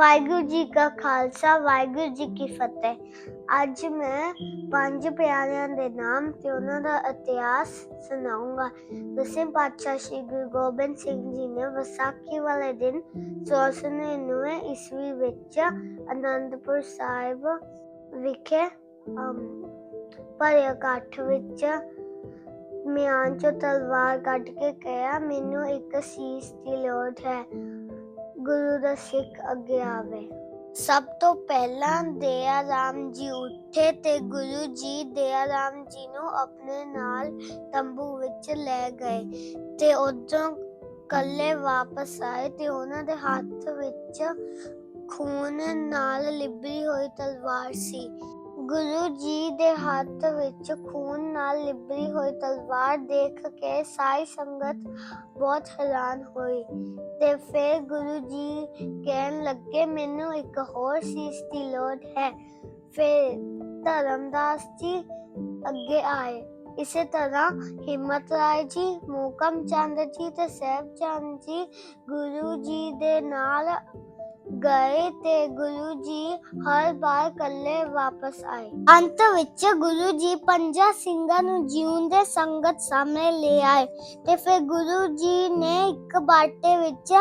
ਵਾਹਿਗੁਰੂ ਜੀ ਕਾ ਖਾਲਸਾ ਵਾਹਿਗੁਰੂ ਜੀ ਕੀ ਫਤਿਹ। ਅੱਜ ਮੈਂ ਪੰਜ ਪਿਆਰਿਆਂ ਦੇ ਨਾਮ ਤੇ ਉਹਨਾਂ ਦਾ ਇਤਿਹਾਸ ਸੁਣਾਉਂਗਾ ਦਸਵੇਂ ਪਾਤਸ਼ਾਹ ਸ੍ਰੀ ਗੁਰੂ ਗੋਬਿੰਦ ਸਿੰਘ ਜੀ ਨੇ ਵਿਸਾਖੀ ਵਾਲੇ ਦਿਨ 1499 ਈਸਵੀ ਵਿੱਚ ਅਨੰਦਪੁਰ ਸਾਹਿਬ ਵਿਖੇ ਅਮ, ਭਰੇ ਇਕੱਠ ਵਿੱਚ ਮਿਆਨ ਚੋਂ ਤਲਵਾਰ ਕੱਢ ਕੇ ਕਿਹਾ ਮੈਨੂੰ ਇੱਕ ਸੀਸ ਦੀ ਲੋੜ ਹੈ। ਗੁਰੂ ਦਾ ਸਿੱਖ ਅੱਗੇ ਆਵੇ। ਸਭ ਤੋਂ ਪਹਿਲਾਂ ਦਇਆ ਰਾਮ ਜੀ ਉੱਠੇ ਤੇ ਗੁਰੂ ਜੀ ਦਇਆ ਰਾਮ ਜੀ ਨੂੰ ਆਪਣੇ ਨਾਲ ਤੰਬੂ ਵਿੱਚ ਲੈ ਗਏ ਤੇ ਉਦੋਂ ਕੱਲੇ ਵਾਪਸ ਆਏ ਤੇ ਉਹਨਾਂ ਦੇ ਹੱਥ ਵਿੱਚ ਖੂਨ ਨਾਲ ਲਿਬਰੀ ਹੋਈ ਤਲਵਾਰ ਸੀ। ਗੁਰੂ ਜੀ ਦੇ ਹੱਥ ਵਿੱਚ ਖੂਨ ਨਾਲ ਲਿਬਰੀ ਹੋਈ ਤਲਵਾਰ ਦੇਖ ਕੇ ਸਾਰੀ ਸੰਗਤ ਬਹੁਤ ਹੈਰਾਨ ਹੋਈ ਤੇ ਫਿਰ ਗੁਰੂ ਜੀ ਕਹਿਣ ਲੱਗੇ, ਮੈਨੂੰ ਇੱਕ ਹੋਰ ਸੀਸ ਦੀ ਲੋੜ ਹੈ। ਫਿਰ ਧਰਮਦਾਸ ਜੀ ਅੱਗੇ ਆਏ। ਇਸੇ ਤਰ੍ਹਾਂ ਹਿੰਮਤ ਰਾਏ ਜੀ, ਮੂਕਮ ਚੰਦ ਜੀ ਤੇ ਸਹਿਬ ਚੰਦ ਜੀ ਗੁਰੂ ਜੀ ਦੇ ਨਾਲ ਗਏ ਤੇ ਗੁਰੂ ਜੀ ਹਰ ਵਾਰ ਇਕੱਲੇ ਵਾਪਸ ਆਏ। ਅੰਤ ਵਿੱਚ ਗੁਰੂ ਜੀ ਪੰਜਾਂ ਸਿੰਘਾਂ ਨੂੰ ਜਿਉਂਦੇ ਸੰਗਤ ਸਾਹਮਣੇ ਲੈ ਆਏ ਤੇ ਫਿਰ ਗੁਰੂ ਜੀ ਨੇ ਇੱਕ ਬਾਟੇ ਵਿੱਚ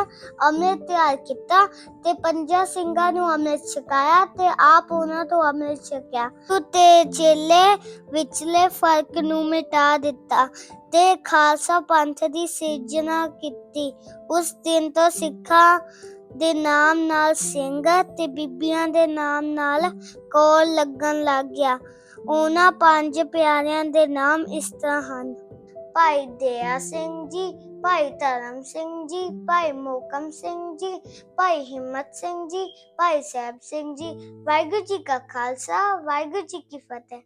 ਅੰਮ੍ਰਿਤ ਤਿਆਰ ਕੀਤਾ ਤੇ ਪੰਜਾਂ ਸਿੰਘਾਂ ਨੂੰ ਅੰਮ੍ਰਿਤ ਛਕਾਇਆ ਤੇ ਆਪ ਉਹਨਾਂ ਤੋਂ ਅੰਮ੍ਰਿਤ ਛਕਿਆ। ਤੇ ਚੇਲੇ ਵਿਚਲੇ ਫ਼ਰਕ ਨੂੰ ਮਿਟਾ ਦਿੱਤਾ ਤੇ ਖਾਲਸਾ ਪੰਥ ਦੀ ਸਿਰਜਣਾ ਕੀਤੀ। ਉਸ ਦਿਨ ਤੋਂ ਸਿੱਖਾਂ ਦੇ ਨਾਮ ਨਾਲ ਸਿੰਘ ਤੇ ਬੀਬੀਆਂ ਦੇ ਨਾਮ ਨਾਲ ਕੋਲ ਲੱਗਣ ਲੱਗ ਗਿਆ। ਉਹਨਾਂ ਪੰਜ ਪਿਆਰਿਆਂ ਦੇ ਨਾਮ ਇਸ ਤਰ੍ਹਾਂ ਹਨ। ਭਾਈ ਦਇਆ ਸਿੰਘ ਜੀ, ਭਾਈ ਧਰਮ ਸਿੰਘ ਜੀ, ਭਾਈ ਮੋਕਮ ਸਿੰਘ ਜੀ, ਭਾਈ ਹਿੰਮਤ ਸਿੰਘ ਜੀ, ਭਾਈ ਸਾਹਿਬ ਸਿੰਘ ਜੀ। ਵਾਹਿਗੁਰੂ ਜੀ ਕਾ ਖਾਲਸਾ, ਵਾਹਿਗੁਰੂ ਜੀ ਕੀ ਫਤਿਹ।